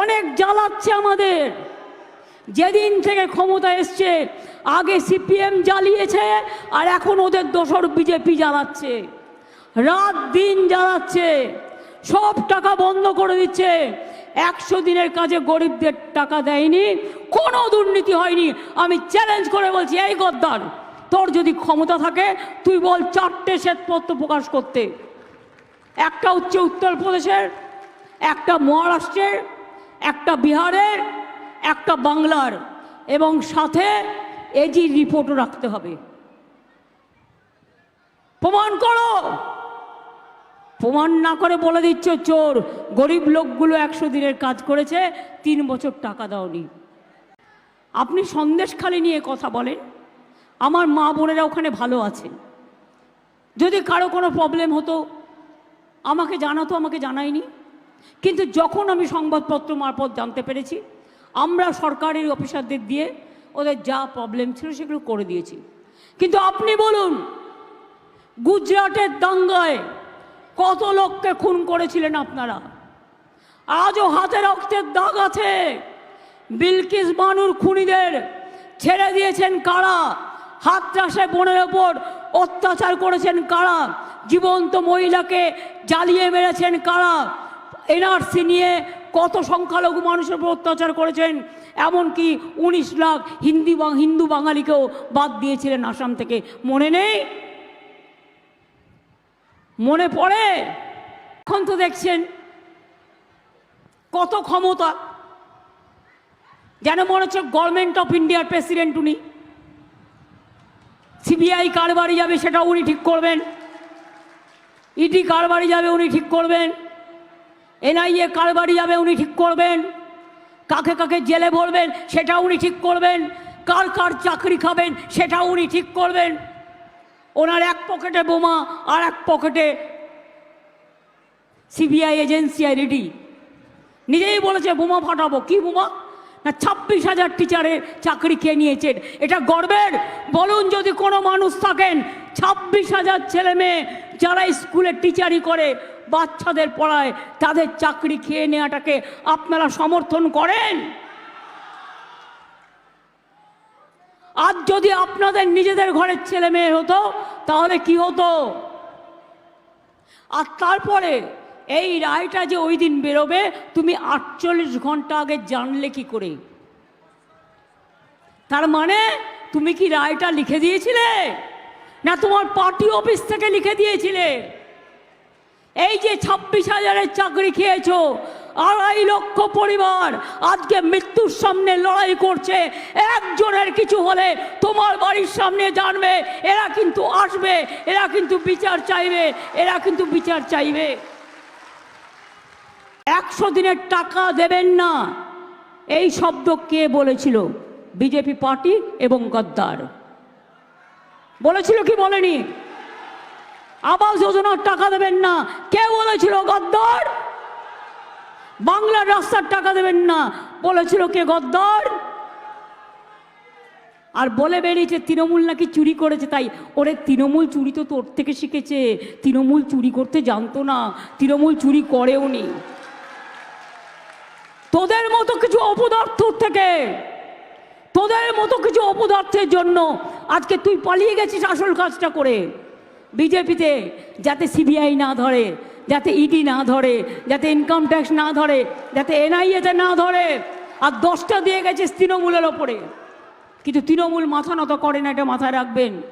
অনেক জ্বালাচ্ছে আমাদের। যেদিন থেকে ক্ষমতা এসছে, আগে সিপিএম জ্বালিয়েছে, আর এখন ওদের দোসর বিজেপি জ্বালাচ্ছে। রাত দিন জ্বালাচ্ছে, সব টাকা বন্ধ করে দিচ্ছে। একশো দিনের কাজে গরিবদের টাকা দেয়নি, কোনো দুর্নীতি হয়নি। আমি চ্যালেঞ্জ করে বলছি, এই গদ্দার, তোর যদি ক্ষমতা থাকে, তুই বল চারটে শ্বেতপত্র প্রকাশ করতে। একটা হচ্ছে উত্তরপ্রদেশের, একটা মহারাষ্ট্রের একটা বিহারের, একটা বাংলার, এবং সাথে এজি রিপোর্টও রাখতে হবে। প্রমাণ করো! প্রমাণ না করে বলে দিচ্ছ চোর, গরিব লোকগুলো একশো দিনের কাজ করেছে, তিন বছর টাকা দাওনি। আপনি সন্দেশখালি নিয়ে কথা বলেন, আমার মা বোনেরা ওখানে ভালো আছেন। যদি কারও কোনো প্রবলেম হতো, আমাকে জানাতো, আমাকে জানায়নি। কিন্তু যখন আমি সংবাদপত্র মারফত জানতে পেরেছি, আমরা সরকারি অফিসারদের দিয়ে ওদের যা প্রবলেম ছিল সেগুলো করে দিয়েছি। কিন্তু আপনি বলুন, গুজরাটের দাঙ্গায় কত লোককে খুন করেছিলেন আপনারা? আজও হাতে রক্তের দাগ আছে। বিলকিস বানুর খুনিদের ছেড়ে দিয়েছেন কারা? হাত চাষে বোনের ওপর অত্যাচার করেছেন কারা? জীবন্ত মহিলাকে জ্বালিয়ে মেরেছেন কারা? এনআরসি নিয়ে কত সংখ্যালঘু মানুষের উপর অত্যাচার করেছেন, এমনকি উনিশ লাখ হিন্দি হিন্দু বাঙালিকেও বাদ দিয়েছিলেন আসাম থেকে। মনে নেই? মনে পড়ে? এখন তো দেখছেন কত ক্ষমতা। যেন মনে হচ্ছে গভর্নমেন্ট অফ ইন্ডিয়ার প্রেসিডেন্ট উনি। সিবিআই কার বাড়ি যাবে সেটা উনি ঠিক করবেন। ইডি কার বাড়ি যাবে উনি ঠিক করবেন। এনআইএ কার বাড়ি যাবে, উনি ঠিক করবেন। কাকে কাকে জেলে ভরবেন সেটা উনি ঠিক করবেন। কার কার চাকরি খাবেন সেটা উনি ঠিক করবেন। ওনার এক পকেটে বোমা আর এক পকেটে সিবিআই এজেন্সি আর ইডি নিজেই বলেছে, বোমা ফাটাবো। কি বোমা? না, ছাব্বিশ হাজার টিচারের চাকরি খেয়ে নিয়েছেন? এটা গর্বের। বলুন যদি কোনো মানুষ থাকেন, ছাব্বিশ হাজার ছেলে মেয়ে যারা স্কুলে টিচারি করে বাচ্চাদের পড়ায় তাদের চাকরি খেয়ে নেওয়াটাকে আপনারা সমর্থন করেন? আজ যদি আপনাদের নিজেদের ঘরের ছেলে মেয়ে হতো, তাহলে কি হতো? আর তারপরে এই রায়টা যে ওই দিন বেরোবে, তুমি আটচল্লিশ ঘণ্টা আগে জানলে কি করে? তার মানে তুমি কি রায়টা লিখে দিয়েছিলে? না তোমার পার্টি অফিস থেকে লিখে দিয়েছিলে? এই যে ছাব্বিশ হাজারের চাকরি খেয়েছো, আড়াই লক্ষ পরিবার আজকে মৃত্যুর সামনে লড়াই করছে। একজনের কিছু হলে তোমার বাড়ির সামনে জানবে, এরা কিন্তু আসবে, এরা কিন্তু বিচার চাইবে, এরা কিন্তু বিচার চাইবে। একশো দিনের টাকা দেবেন না। এই শব্দ কে বলেছিল? বিজেপি পার্টি এবং গদ্দার। বলেছিল কি বলেনি? আবাস যোজনার টাকা দেবেন না। কে বলেছিল, গদ্দর? বাংলার রাস্তার টাকা দেবেন না। বলেছিল কে, গদ্দর? আর বলে বেরিয়েছে, তৃণমূল নাকি চুরি করেছে? তাই, ওরে, তৃণমূল চুরি তো তোর থেকে শিখেছে। তৃণমূল চুরি করতে জানতো না। তৃণমূল চুরি করেও নি। তোদের মতো কিছু অপদার্থ থেকে। তোদের মতো কিছু অপদার্থের জন্য। আজকে তুই পালিয়ে গেছিস আসল কাজটা করে। বিজেপিতে যাতে সিবিআই না ধরে, যাতে ইডি না ধরে, যাতে ইনকাম ট্যাক্স না ধরে, যাতে এনআইএতে না ধরে, আর দশটা দিয়ে গেছে তৃণমূলের ওপরে। কিন্তু তৃণমূল মাথা নত করে না, এটা মাথায় রাখবেন।